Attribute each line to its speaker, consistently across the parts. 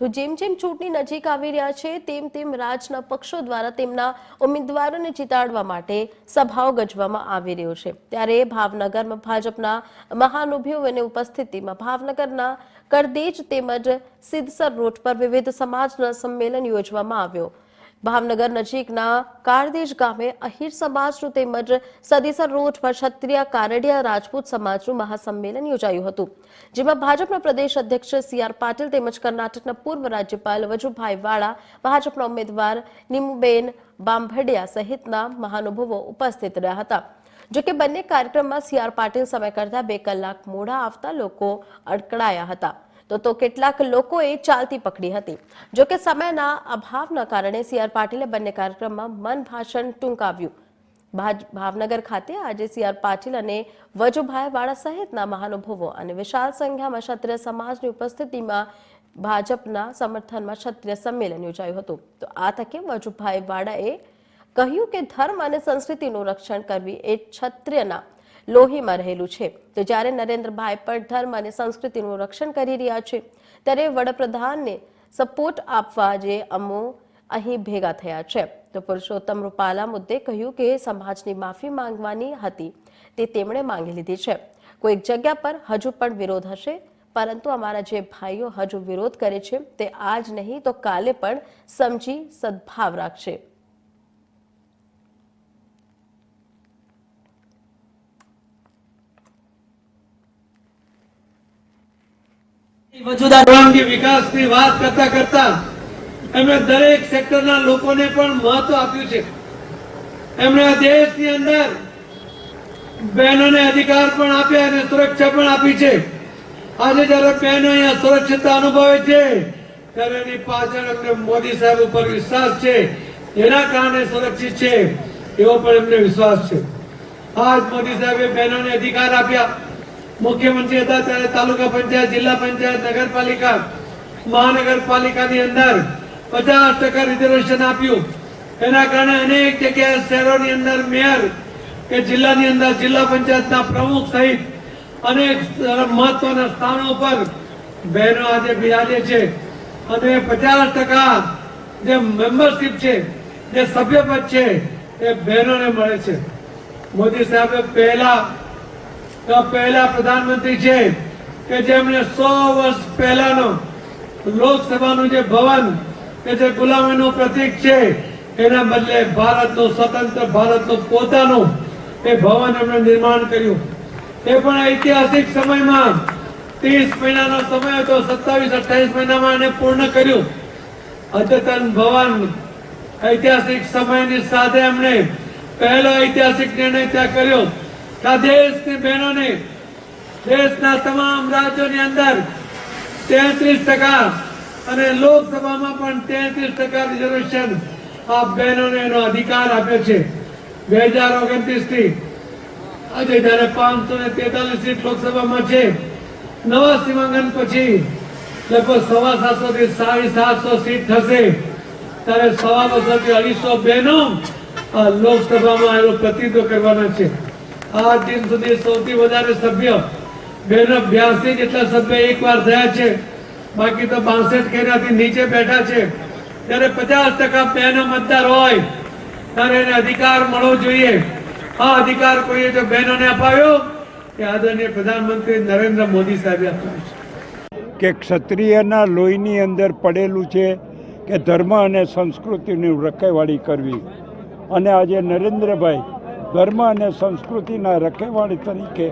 Speaker 1: તો જેમ જેમ ચૂંટણી નજીક આવી રહ્યા છે, તેમ તેમ રાજના પક્ષો દ્વારા તેમના ઉમેદવારોને જીતાડવા માટે સભાઓ ગજવામાં આવી રહ્યો છે. ત્યારે ભાવનગરમાં ભાજપના મહાનુભાવોની ઉપસ્થિતિમાં ભાવનગરના કરદેજ તેમજ સિદ્ધસર રોડ પર વિવિધ સમાજના સંમેલન યોજવામાં આવ્યો. ભાવનગર નજીકના કારદેજ ગામે અહીર સમાજનું તેમજ સદીસર રોડ પર ક્ષત્રિય કારડિયા રાજપૂત સમાજનું મહાસંમેલન યોજાયું હતું, જેમાં ભાજપના પ્રદેશ અધ્યક્ષ સી આર પાટીલ તેમજ કર્ણાટકના પૂર્વ રાજ્યપાલ વજુભાઈ વાળા, ભાજપના ઉમેદવાર નિમુબેન બાંભડિયા સહિતના મહાનુભાવો ઉપસ્થિત રહ્યા હતા. જોકે બંને કાર્યક્રમમાં સી આર પાટીલ સમય કરતા બે કલાક મોડા આવતા લોકો અડકળાયા હતા. તો તો કેટલાક લોકોએ ચાલતી પકડી હતી. જોકે સમયના અભાવના કારણે સી આર પાટીલે બંને કાર્યક્રમમાં મન ભાષણ ટૂંકાવ્યું. ભાવનગર ખાતે આજે સી આર પાટીલ અને વજુભાઈ વાળા સહિતના મહાનુભવો અને વિશાળ સંખ્યામાં ક્ષત્રિય સમાજની ઉપસ્થિતિમાં ભાજપના સમર્થનમાં ક્ષત્રિય સંમેલન યોજાયું હતું. તો આ તકે વજુભાઈ વાળાએ કહ્યું કે ધર્મ અને સંસ્કૃતિનું રક્ષણ કરવી એ ક્ષત્રિયના લોહીમાં રહેલું છે. તો જ્યારે નરેન્દ્રભાઈ પણ ધર્મ અને સંસ્કૃતિનું રક્ષણ કરી રહ્યા છે, ત્યારે વડાપ્રધાનને સપોર્ટ આપવા જે અમો અહીં ભેગા થયા છે. તો પુરુષોત્તમ રૂપાલા મુદ્દે કહ્યું કે સમાજની માફી માંગવાની હતી, તે તેમણે માંગી લીધી છે. કોઈક જગ્યા પર હજુ પણ વિરોધ હશે, પરંતુ અમારા જે ભાઈઓ હજુ વિરોધ કરે છે, તે આજ નહીં તો કાલે પણ સમજી સદભાવ રાખશે.
Speaker 2: સુરક્ષા પણ આપી છે. આજે જ્યારે બહેનો અહીંયા સુરક્ષિતતા અનુભવે છે, ત્યારે એની પાછળ એમને મોદી સાહેબ ઉપર વિશ્વાસ છે. એના કારણે સુરક્ષિત છે એવો પણ એમને વિશ્વાસ છે. આજ મોદી સાહેબે બહેનોને અધિકાર આપ્યા. મુખ્યમંત્રી હતા ત્યારે તાલુકા પંચાયત, જિલ્લા પંચાયત, નગરપાલિકા, મહાનગરપાલિકાની અંદર પચાસ ટકા રિઝર્વેશન આપ્યું. એના કારણે અનેક જગ્યાએ શહેરોની અંદર મેયર કે જિલ્લાની અંદર જિલ્લા પંચાયતના પ્રમુખ સહિત અનેક મહત્વના સ્થાનો પર બહેનો આજે બિરાજે છે. અને પચાસ ટકા જે મેમ્બરશિપ છે, જે સભ્યપદ છે, એ બહેનોને મળે છે. મોદી સાહેબે પહેલા તો પહેલા પ્રધાનમંત્રી છે કે જેમણે સો વર્ષ પહેલાનો લોકસભાનું જે ભવન, કે જે ગુલામીનું પ્રતીક છે, એના બદલે ભારતનું, સ્વતંત્ર ભારતનું પોતાનું એ ભવન એમણે નિર્માણ કર્યું. એ પણ ઐતિહાસિક સમયમાં ત્રીસ મહિનાનો સમય હતો, સત્તાવીસ અઠ્યાવીસ મહિનામાં એને પૂર્ણ કર્યું. અદ્યતન ભવન ઐતિહાસિક સમયની સાથે એમણે પહેલો ઐતિહાસિક નિર્ણય ત્યાં કર્યો. દેશની બહેનોને, દેશના તમામ રાજ્યોની અંદર તેત્રીસ ટકા અને લોકસભામાં પણ તેત્રીસ ટકા રિઝર્વેશન આ બહેનોને એનો અધિકાર આપ્યો છે. બે હજાર ઓગણત્રીસથી આજે જયારે પાંચસો ને તેતાલીસ સીટ લોકસભામાં છે, નવા સીમાંકન પછી લગભગ સવા સાતસો થી સાડી સાતસો સીટ થશે. ત્યારે સવા બસો થી અઢીસો બહેનો લોકસભામાં એનું પ્રતિનિધિત્વ કરવાના છે. આ દિન સુધી સૌથી વધારે સભ્ય બેનો બ્યાસી જેટલા સભ્ય એક વાર થયા છે. બાકી તો બાસઠ કે એનાથી નીચે બેઠા છે. ત્યારે પચાસ ટકા બેનો મતદાર હોય, ત્યારે એને અધિકાર મળવો જોઈએ. આ અધિકાર કોઈએ જો બહેનોને અપાવ્યો કે આદરણીય પ્રધાનમંત્રી નરેન્દ્ર મોદી સાહેબે આપ્યો છે.
Speaker 3: કે ક્ષત્રિયના લોહીની અંદર પડેલું છે કે ધર્મ અને સંસ્કૃતિની રખેવાળી કરવી. અને આજે નરેન્દ્રભાઈ ધર્મ અને સંસ્કૃતિના રખેવાળી તરીકે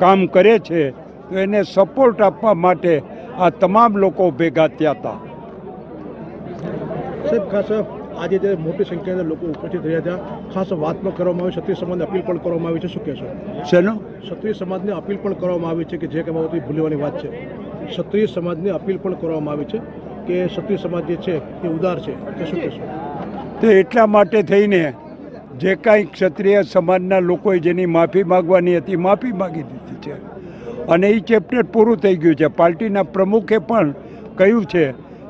Speaker 3: કામ કરે છે તો એને સપોર્ટ આપવા માટે આ તમામ લોકો ભેગા થયા હતા.
Speaker 4: સાહેબ ખાસ આજે જે મોટી સંખ્યામાં લોકો ઉપસ્થિત રહ્યા હતા ખાસ વાત પણ કરવામાં આવી ક્ષત્રિય સમાજને અપીલ પણ કરવામાં આવી છે શું કહેશો?
Speaker 3: શેનો?
Speaker 4: ક્ષત્રિય સમાજને અપીલ પણ કરવામાં આવી છે કે જે કહેવા હતી ભૂલવાની વાત છે ક્ષત્રિય સમાજને અપીલ પણ કરવામાં આવી છે કે ક્ષત્રિય સમાજ જે છે એ ઉદાર છે તે શું કહેશો?
Speaker 3: તે એટલા માટે થઈને જે કાંઈ ક્ષત્રિય સમાજના લોકોએ જેની માફી માગવાની હતી માફી માગી દીધી છે. અને એ ચેપ્ટર પૂરું થઈ ગયું છે. પાર્ટીના પ્રમુખે પણ કહ્યું છે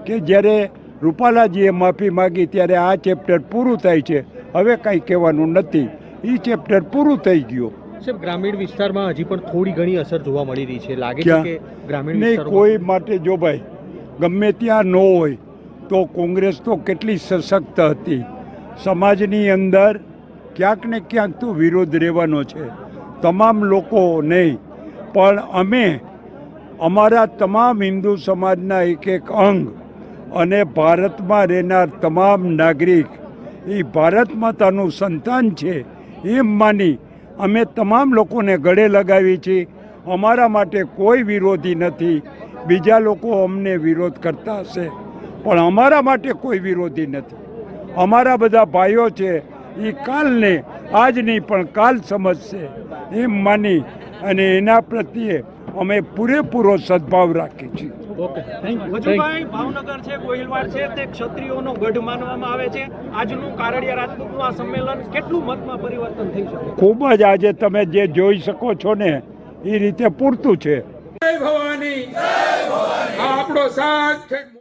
Speaker 3: કે જ્યારે રૂપાલાજીએ માફી માગી ત્યારે આ ચેપ્ટર પૂરું થાય છે. હવે કાંઈ કહેવાનું નથી. એ ચેપ્ટર પૂરું થઈ ગયું.
Speaker 5: સાહેબ ગ્રામીણ વિસ્તારમાં હજી પણ થોડી ઘણી અસર જોવા મળી રહી છે. લાગે છે કે ગ્રામીણ
Speaker 3: નહીં કોઈ માટે જો ભાઈ ગમે ત્યાં ન હોય તો કોંગ્રેસ તો કેટલી સશક્ત હતી. સમાજની અંદર ક્યાંક ને ક્યાંક તો વિરોધ રહેવાનો છે. તમામ લોકો નહીં. પણ અમે અમારા તમામ હિન્દુ સમાજના એક એક અંગ અને ભારતમાં રહેનાર તમામ નાગરિક, એ ભારત માતાનું સંતાન છે એમ માની અમે તમામ લોકોને ગળે લગાવી છીએ અમારા માટે કોઈ વિરોધી નથી. બીજા લોકો અમને વિરોધ કરતા હશે. પણ અમારા માટે કોઈ વિરોધી નથી. અમારા બધા ભાઈઓ છે એ કાલને આજ નહીં પણ કાલ સમજશે. એમ માની અને એના પ્રત્યે અમે પૂરેપૂરો સદભાવ રાખીએ છીએ.
Speaker 5: ભાવનગર છે ગોહિલવાર છે તે ક્ષત્રિયોનો ગઢ માનવામાં આવે છે. આજનું કારડિયા રાજપૂતનું આ સંમેલન કેટલું મતમાં પરિવર્તન થઈ શકે?
Speaker 3: ખૂબ જ આજે તમે જે જોઈ શકો છો ને એ રીતે પૂરતું છે.
Speaker 6: ભવાની આપણો સાથ